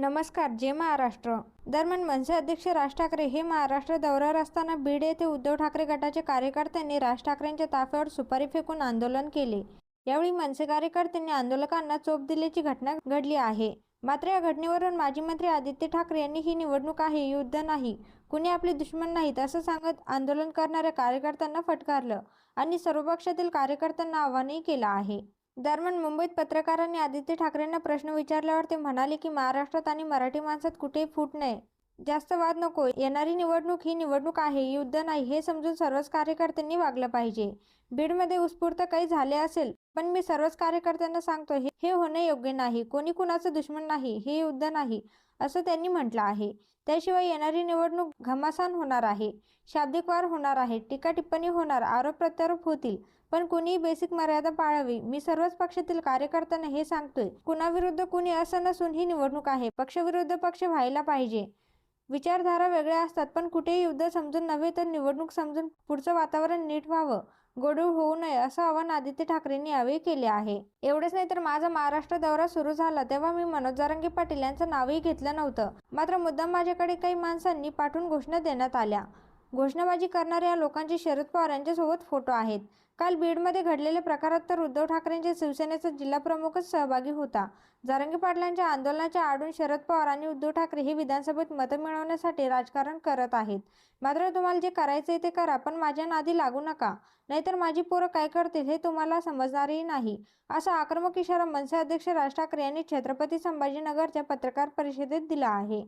नमस्कार जे महाराष्ट्र. दरम्यान मनसे अध्यक्ष राज ठाकरे हे महाराष्ट्र दौऱ्यावर असताना बीड येथे उद्धव ठाकरे गटाचे कार्यकर्त्यांनी राज ठाकरेंच्या ताफ्यावर सुपारी फेकून आंदोलन केले. यावेळी मनसे कार्यकर्त्यांनी आंदोलकांना चोप दिल्याची घटना घडली आहे. मात्र या घटनेवरून माजी मंत्री आदित्य ठाकरे यांनी ही निवडणूक आहे युद्ध नाही कुणी आपले दुश्मन नाहीत असं सांगत आंदोलन करणाऱ्या कार्यकर्त्यांना फटकारलं आणि सर्व पक्षातील कार्यकर्त्यांना आवाहनही केलं आहे. दरम्यान मुंबईत पत्रकारांनी आदित्य ठाकरेंना प्रश्न विचारल्यावर ते म्हणाले की महाराष्ट्रात आणि मराठी माणसात कुठेही फूट नाही. जास्त वाद नको. येणारी निवडणूक ही निवडणूक आहे. युद्ध नाही हे समजून सर्वच कार्यकर्त्यांनी वागलं पाहिजे. बीडमध्ये उत्स्फूर्त काही झाले असेल पण मी सर्वच कार्यकर्त्यांना सांगतो हे हे होणे योग्य नाही कोणी कुणाचं दुश्मन नाही हे युद्ध नाही असं त्यांनी म्हटलं आहे. त्याशिवाय येणारी निवडणूक घमासान होणार आहे शाब्दिक वार होणार आहे टीका टिप्पणी होणार आरोप प्रत्यारोप होतील पण कुणीही बेसिक मर्यादा पाळावी मी सर्वच पक्षातील कार्यकर्त्यांना हे सांगतोय कुणाविरुद्ध कुणी असं नसून ही निवडणूक आहे पक्षविरुद्ध पक्ष व्हायला पाहिजे. विचारधारा वेगळ्या असतात पण कुठेही युद्ध समजून नव्हे तर निवडणूक समजून पुढचं वातावरण नीट व्हावं. गोडूळ होऊ नये असं आवाहन आदित्य ठाकरेंनी यावेळी केले आहे. एवढेच नाही तर माझा महाराष्ट्र दौरा सुरू झाला तेव्हा मी मनोज जारंगे पाटील यांचं नावही घेतलं नव्हतं. मात्र मुद्दाम माझ्याकडे काही माणसांनी पाठवून घोषणा देण्यात आल्या. घोषणाबाजी करणाऱ्या लोकांचे शरद पवार यांच्यासोबत फोटो आहेत. काल बीडमध्ये घडलेल्या प्रकारात तर उद्धव ठाकरेंच्या शिवसेनेचा जिल्हाप्रमुखच सहभागी होता. जारंगी पाटलांच्या आंदोलनाच्या आडून शरद पवार आणि उद्धव ठाकरे हे विधानसभेत मतं मिळवण्यासाठी राजकारण करत आहेत. मात्र तुम्हाला जे करायचंय ते करा पण माझ्या नादी लागू नका. नाहीतर माझी पोरं काय करतील हे तुम्हाला समजणारही नाही. असा आक्रमक इशारा मनसे अध्यक्ष राज ठाकरे यांनी छत्रपती संभाजीनगरच्या पत्रकार परिषदेत दिला आहे.